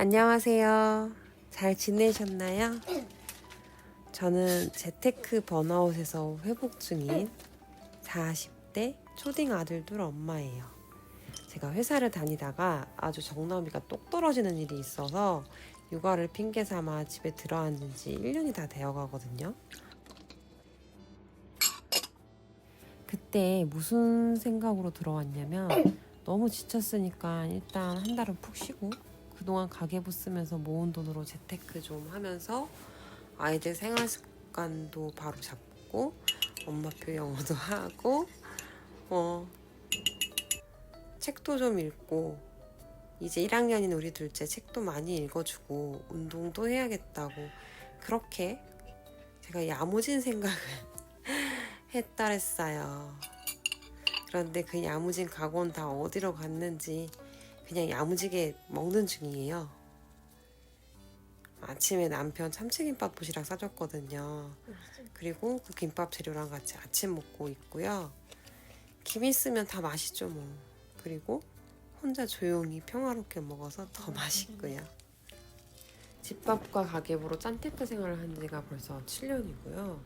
안녕하세요. 잘 지내셨나요? 저는 재테크 번아웃에서 회복 중인 40대 초딩 아들 둘 엄마예요. 제가 회사를 다니다가 아주 정남이가 똑 떨어지는 일이 있어서 육아를 핑계 삼아 집에 들어앉은 지 1년이 다 되어 가거든요. 그때 무슨 생각으로 들어왔냐면 너무 지쳤으니까 일단 한 달은 푹 쉬고 그동안 가계부 쓰면서 모은 돈으로 재테크 좀 하면서 아이들 생활 습관도 바로 잡고 엄마표 영어도 하고 어 책도 좀 읽고 이제 1학년인 우리 둘째 책도 많이 읽어주고 운동도 해야겠다고 그렇게 제가 야무진 생각을 했다랬어요. 그런데 그 야무진 각오는 다 어디로 갔는지 그냥 야무지게 먹는 중이에요. 아침에 남편 참치김밥 도시락 싸줬거든요. 그리고 그 김밥 재료랑 같이 아침 먹고 있고요. 김 있으면 다 맛있죠 뭐. 그리고 혼자 조용히 평화롭게 먹어서 더 맛있고요. 집밥과 가계부로 짠테크 생활을 한 지가 벌써 7년이고요.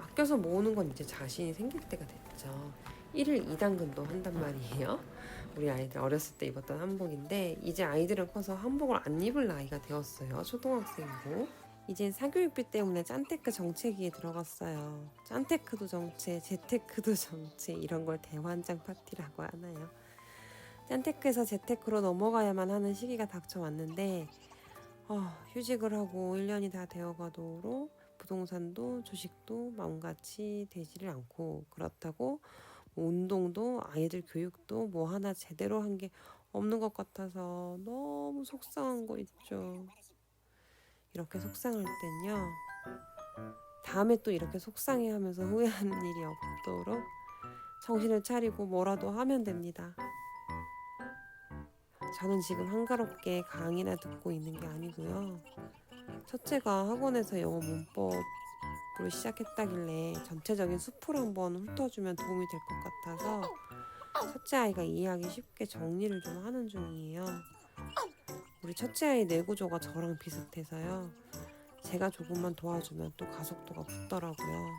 아껴서 모으는 건 이제 자신이 생길 때가 됐죠. 1일 2당근도 한단 말이에요. 우리 아이들 어렸을 때 입었던 한복인데 이제 아이들은 커서 한복을 안 입을 나이가 되었어요. 초등학생이고. 이젠 사교육비 때문에 짠테크 정체기에 들어갔어요. 짠테크도 정체, 재테크도 정체 이런 걸 대환장 파티라고 하나요. 짠테크에서 재테크로 넘어가야만 하는 시기가 닥쳐왔는데 어, 휴직을 하고 1년이 다 되어가도록 부동산도 주식도 마음같이 되지를 않고 그렇다고 뭐 운동도 아이들 교육도 뭐 하나 제대로 한 게 없는 것 같아서 너무 속상한 거 있죠. 이렇게 속상할 땐요. 다음에 또 이렇게 속상해 하면서 후회하는 일이 없도록 정신을 차리고 뭐라도 하면 됩니다. 저는 지금 한가롭게 강의나 듣고 있는 게 아니고요. 첫째가 학원에서 영어 문법으 로 시작했다길래 전체적인 숲을 한번 훑어주면 도움이 될 것 같아서 첫째 아이가 이해하기 쉽게 정리를 좀 하는 중이에요. 우리 첫째 아이 뇌구조가 저랑 비슷해서요. 제가 조금만 도와주면 또 가속도가 붙더라고요.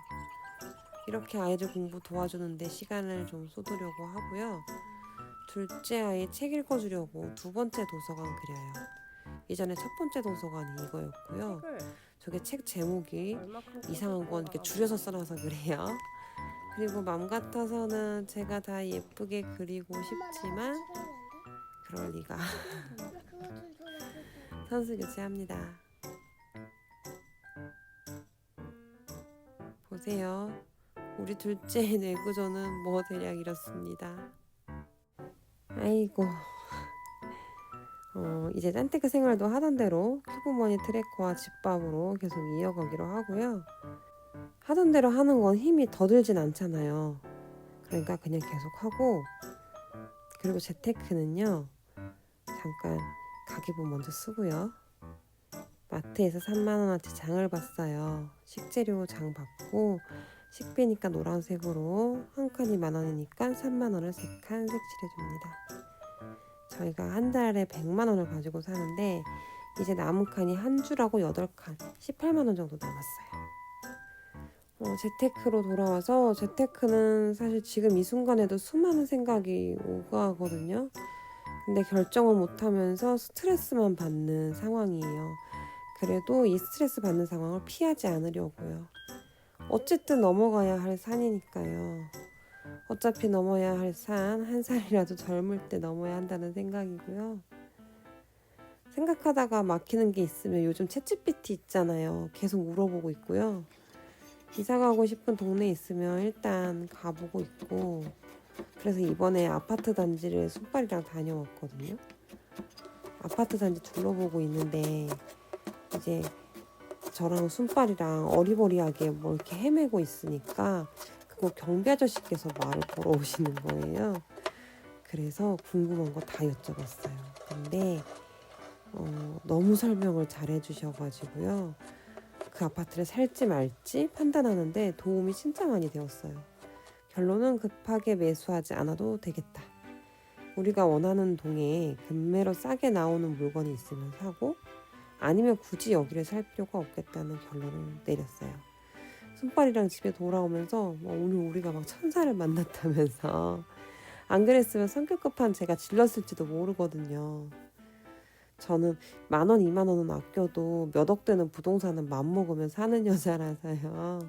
이렇게 아이들 공부 도와주는데 시간을 좀 쏟으려고 하고요. 둘째 아이 책 읽어주려고 두 번째 도서관 그려요. 예전에 첫 번째 도서관이 이거였고요. 저게 책 제목이 이상한 건 이렇게 줄여서 써놔서 그래요. 그리고 맘 같아서는 제가 다 예쁘게 그리고 싶지만 그럴 리가. 선수 교체합니다. 보세요. 우리 둘째 뇌구조는 뭐 대략 이렇습니다. 아이고. 어, 이제 짠테크 생활도 하던 대로 큐브머니 트래커와 집밥으로 계속 이어가기로 하고요. 하던 대로 하는 건 힘이 더 들진 않잖아요. 그러니까 그냥 계속 하고 그리고 재테크는요. 잠깐 가계부 먼저 쓰고요. 마트에서 3만 원어치 장을 봤어요. 식재료 장 받고 식비니까 노란색으로 한 칸이 만 원이니까 3만 원을 세칸 색칠해 줍니다. 저희가 한 달에 100만 원을 가지고 사는데 이제 남은 칸이 한 줄하고 8칸, 18만 원 정도 남았어요. 어, 재테크로 돌아와서 재테크는 사실 지금 이 순간에도 수많은 생각이 오가거든요. 근데 결정을 못하면서 스트레스만 받는 상황이에요. 그래도 이 스트레스 받는 상황을 피하지 않으려고요. 어쨌든 넘어가야 할 산이니까요. 어차피 넘어야 할 산, 한 살이라도 젊을 때 넘어야 한다는 생각이고요. 생각하다가 막히는 게 있으면 요즘 챗GPT 있잖아요. 계속 물어보고 있고요. 이사 가고 싶은 동네 있으면 일단 가보고 있고, 그래서 이번에 아파트 단지를 손발이랑 다녀왔거든요. 아파트 단지 둘러보고 있는데, 이제 저랑 순빨이랑 어리버리하게 뭐 이렇게 헤매고 있으니까 그거 경비 아저씨께서 말을 걸어오시는 거예요. 그래서 궁금한 거 다 여쭤봤어요. 근데 어, 너무 설명을 잘 해주셔가지고요. 그 아파트를 살지 말지 판단하는데 도움이 진짜 많이 되었어요. 결론은 급하게 매수하지 않아도 되겠다. 우리가 원하는 동에 금매로 싸게 나오는 물건이 있으면 사고 아니면 굳이 여기를 살 필요가 없겠다는 결론을 내렸어요. 순빨이랑 집에 돌아오면서 뭐 오늘 우리가 막 천사를 만났다면서 안 그랬으면 성격 급한 제가 질렀을지도 모르거든요. 저는 만 원, 이만 원은 아껴도 몇 억 되는 부동산은 맘먹으면 사는 여자라서요.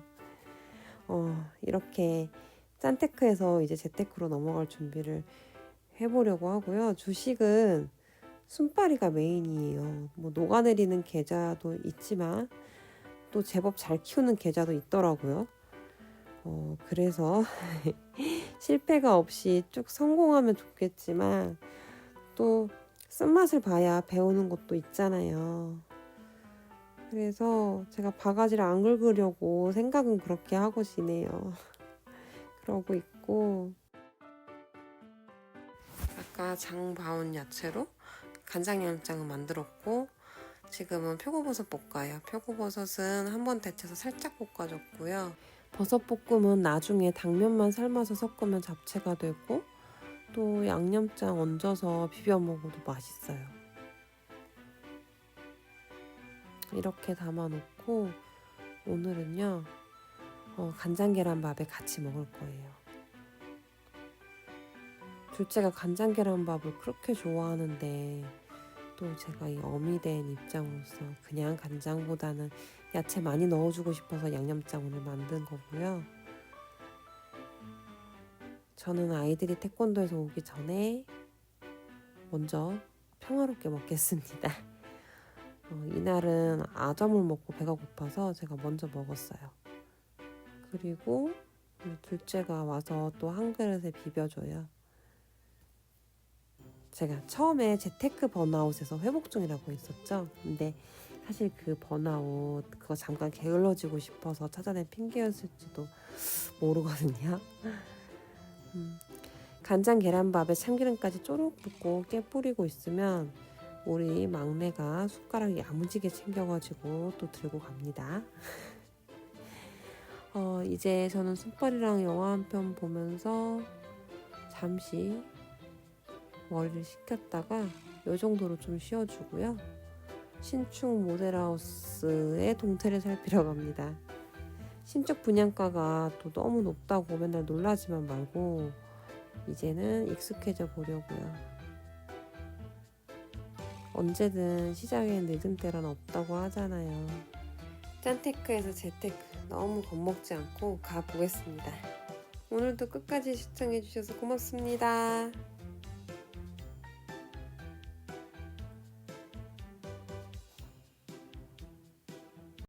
어, 이렇게 짠테크에서 이제 재테크로 넘어갈 준비를 해보려고 하고요. 주식은 순파리가 메인이에요. 뭐 녹아내리는 계좌도 있지만 또 제법 잘 키우는 계좌도 있더라고요. 어, 그래서 실패가 없이 쭉 성공하면 좋겠지만 또 쓴맛을 봐야 배우는 것도 있잖아요. 그래서 제가 바가지를 안 긁으려고 생각은 그렇게 하고 지내요. 그러고 있고 아까 장 봐온 야채로 간장 양장을 만들었고 지금은 표고버섯 볶아요. 표고버섯은 한 번 데쳐서 살짝 볶아줬고요. 버섯 볶음은 나중에 당면만 삶아서 섞으면 잡채가 되고 또 양념장 얹어서 비벼 먹어도 맛있어요. 이렇게 담아놓고 오늘은요 어, 간장 계란밥에 같이 먹을 거예요. 둘째가 간장 계란밥을 그렇게 좋아하는데 또 제가 이 어미 된 입장으로서 그냥 간장보다는 야채 많이 넣어주고 싶어서 양념장 오늘 만든 거고요. 저는 아이들이 태권도에서 오기 전에 먼저 평화롭게 먹겠습니다. 어, 이날은 아점을 먹고 배가 고파서 제가 먼저 먹었어요. 그리고 둘째가 와서 또 한 그릇에 비벼줘요. 제가 처음에 재테크 번아웃에서 회복 중이라고 했었죠. 근데 사실 그 번아웃 그거 잠깐 게을러지고 싶어서 찾아낸 핑계였을지도 모르거든요. 음, 간장 계란밥에 참기름까지 쪼록 붓고 깨 뿌리고 있으면 우리 막내가 숟가락 야무지게 챙겨가지고 또 들고 갑니다. 어, 이제 저는 숯벌이랑 영화 한 편 보면서 잠시 머리를 식혔다가 요 정도로 좀 쉬어주고요. 신축 모델하우스의 동태를 살피러 갑니다. 신축 분양가가 또 너무 높다고 맨날 놀라지만 말고 이제는 익숙해져 보려고요. 언제든 시장엔 늦은 때란 없다고 하잖아요. 짠테크에서 재테크 너무 겁먹지 않고 가보겠습니다. 오늘도 끝까지 시청해주셔서 고맙습니다.